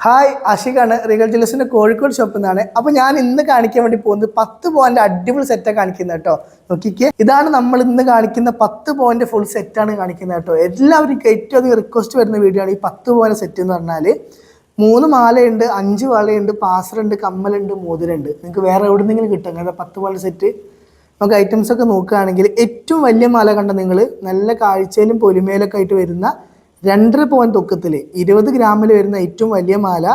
Hi അഷിഖാണ് real ജ്വല്ലേഴ്സിന്റെ കോഴിക്കോട് ഷോപ്പിൽ നിന്നാണ് അപ്പോൾ ഞാൻ ഇന്ന് കാണിക്കാൻ വേണ്ടി പോകുന്നത് പത്ത് പോയിന്റ് അടിപൊളി സെറ്റാണ് കാണിക്കുന്നത് കേട്ടോ. നോക്കിക്കേ. ഇതാണ് നമ്മൾ ഇന്ന് കാണിക്കുന്ന പത്ത് പോയിന്റ് ഫുൾ സെറ്റാണ് കാണിക്കുന്നത് കേട്ടോ. എല്ലാവരും ഏറ്റവും അധികം റിക്വസ്റ്റ് വരുന്ന വീഡിയോ ആണ് ഈ പത്ത് പോയിന്റ് സെറ്റ് എന്ന് പറഞ്ഞാൽ മൂന്ന് മാലയുണ്ട് അഞ്ച് വളയുണ്ട് പാസറുണ്ട് കമ്മലുണ്ട് മോതിരമുണ്ട് നിങ്ങൾക്ക് വേറെ എവിടെ നിന്നെങ്കിലും കിട്ടും. അങ്ങനെ പത്ത് പോയിന്റ് സെറ്റ് നമുക്ക് ഐറ്റംസൊക്കെ നോക്കുകയാണെങ്കിൽ ഏറ്റവും വലിയ മാല കണ്ട നിങ്ങൾ നല്ല കാഴ്ചയിലും പൊലിമയിലൊക്കെ ആയിട്ട് വരുന്ന രണ്ടര പോയിന്റ് തൂക്കത്തിൽ ഇരുപത് ഗ്രാമിൽ വരുന്ന ഏറ്റവും വലിയ മാല.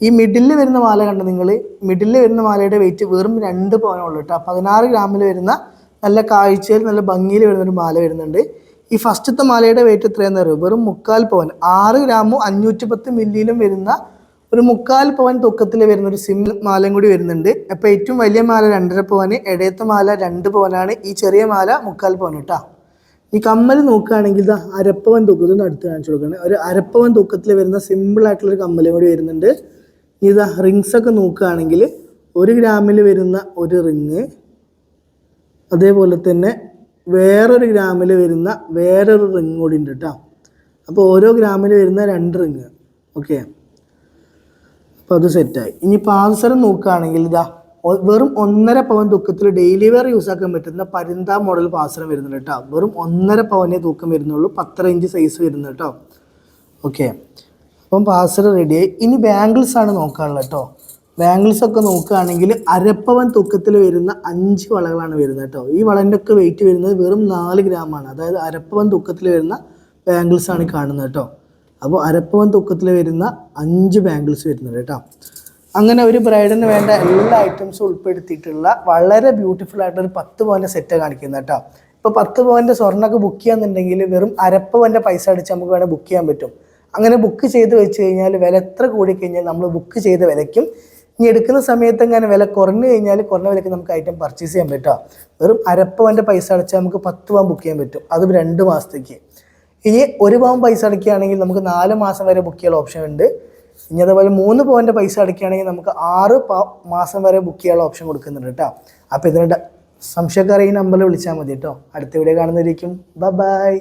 ഈ മിഡിലിൽ വരുന്ന മാല കണ്ട നിങ്ങൾ മിഡിലിൽ വരുന്ന മാലയുടെ വെയിറ്റ് വെറും രണ്ട് പവനുള്ളൂ കേട്ടോ പതിനാറ് ഗ്രാമിൽ വരുന്ന നല്ല കാഴ്ചയിൽ നല്ല ഭംഗിയിൽ വരുന്ന ഒരു മാല വരുന്നുണ്ട്. ഈ ഫസ്റ്റത്തെ മാലയുടെ വെയിറ്റ് എത്രയാണെന്ന് അറിയുമോ വെറും മുക്കാൽ പവൻ ആറ് ഗ്രാമും അഞ്ഞൂറ്റി പത്ത് മില്ലിയിലും വരുന്ന ഒരു മുക്കാൽ പവൻ തൂക്കത്തിൽ വരുന്ന ഒരു സിം മാലയും കൂടി വരുന്നുണ്ട്. അപ്പോൾ ഏറ്റവും വലിയ മാല രണ്ടര പവന് ഇടയത്തെ മാല രണ്ട് പവനാണ് ഈ ചെറിയ മാല മുക്കാൽ പവൻ കേട്ടോ ഈ കമ്മൽ നോക്കുകയാണെങ്കിൽ ഇത് അരപ്പവൻ തൂക്കത്തിൽ നിന്ന് അടുത്ത് കാണിച്ചു കൊടുക്കണം. ഒരു അരപ്പവൻ തൂക്കത്തിൽ വരുന്ന സിമ്പിൾ ആയിട്ടുള്ള ഒരു കമ്മലും കൂടി വരുന്നുണ്ട്. ഇതാ റിങ്സ് ഒക്കെ നോക്കുകയാണെങ്കിൽ ഒരു ഗ്രാമിൽ വരുന്ന ഒരു റിങ് അതേപോലെ തന്നെ വേറൊരു ഗ്രാമിൽ വരുന്ന വേറൊരു റിങ് കൂടി ഉണ്ട് കേട്ടോ അപ്പോൾ ഓരോ ഗ്രാമിൽ വരുന്ന രണ്ട് റിങ് ഓക്കെ അപ്പോൾ അത് സെറ്റായി ഇനി പാദസരം നോക്കുകയാണെങ്കിൽ ഇതാ വെറും ഒന്നര പവൻ തൂക്കത്തിൽ ഡെയിലി വെയർ യൂസ് ആക്കാൻ പറ്റുന്ന പരിന്ത മോഡൽ പാസരം വരുന്നുണ്ട് കേട്ടോ. വെറും ഒന്നര പവനെ തൂക്കം വരുന്നുള്ളൂ. പത്തര ഇഞ്ച് സൈസ് വരുന്നു കേട്ടോ. ഓക്കെ അപ്പം പാസർ റെഡിയായി ഇനി ബാംഗിൾസ് ആണ് നോക്കാനുള്ളത് കേട്ടോ. ബാംഗിൾസ് ഒക്കെ നോക്കുകയാണെങ്കിൽ അരപ്പവൻ തൂക്കത്തിൽ വരുന്ന അഞ്ച് വളകളാണ് വരുന്നത് കേട്ടോ. ഈ വളന്റെ ഒക്കെ വെയിറ്റ് വരുന്നത് വെറും നാല് ഗ്രാമാണ് അതായത് അരപ്പവൻ തൂക്കത്തിൽ വരുന്ന ബാംഗിൾസ് ആണ് കാണുന്നത് കേട്ടോ. അപ്പോൾ അരപ്പവൻ തൂക്കത്തിൽ വരുന്ന അഞ്ച് ബാംഗിൾസ് വരുന്നുണ്ട് കേട്ടോ. അങ്ങനെ ഒരു ബ്രൈഡിന് വേണ്ട എല്ലാ ഐറ്റംസും ഉൾപ്പെടുത്തിയിട്ടുള്ള വളരെ ബ്യൂട്ടിഫുൾ ആയിട്ടുള്ള ഒരു പത്ത് പവന്റെ സെറ്റ് കാണിക്കുന്നത് കേട്ടോ. ഇപ്പോൾ പത്ത് പവന്റെ സ്വർണമൊക്കെ ബുക്ക് ചെയ്യാന്നുണ്ടെങ്കിൽ വെറും അരപ്പവന്റെ പൈസ അടിച്ച് നമുക്ക് വേണേൽ ബുക്ക് ചെയ്യാൻ പറ്റും. അങ്ങനെ ബുക്ക് ചെയ്ത് വെച്ച് കഴിഞ്ഞാൽ വില എത്ര കൂടിക്കഴിഞ്ഞാൽ നമ്മൾ ബുക്ക് ചെയ്ത വിലയ്ക്കും ഇനി എടുക്കുന്ന സമയത്ത് ഇങ്ങനെ വില കുറഞ്ഞു കഴിഞ്ഞാൽ കുറഞ്ഞ വിലയ്ക്ക് നമുക്ക് ഐറ്റം പർച്ചേസ് ചെയ്യാൻ പറ്റും വെറും അരപ്പവന്റെ പൈസ അടച്ചാൽ നമുക്ക് പത്ത് പവൻ ബുക്ക് ചെയ്യാൻ പറ്റും. അതും രണ്ട് മാസത്തേക്ക്. ഇനി ഒരു പവൻ പൈസ അടയ്ക്കുകയാണെങ്കിൽ നമുക്ക് നാല് മാസം വരെ ബുക്ക് ചെയ്യാനുള്ള ഓപ്ഷൻ ഉണ്ട്. ഇനി അതേപോലെ മൂന്ന് പോയിന്റ് പൈസ അടയ്ക്കുകയാണെങ്കിൽ നമുക്ക് ആറ് മാസം വരെ ബുക്ക് ചെയ്യാനുള്ള ഓപ്ഷൻ കൊടുക്കുന്നുണ്ട് കേട്ടോ അപ്പോൾ ഇതിനുണ്ട് സംശയക്കാരെ ഈ നമ്പറിൽ വിളിച്ചാൽ മതി കേട്ടോ അടുത്ത വീഡിയോ കാണുന്നതായിരിക്കും ബൈ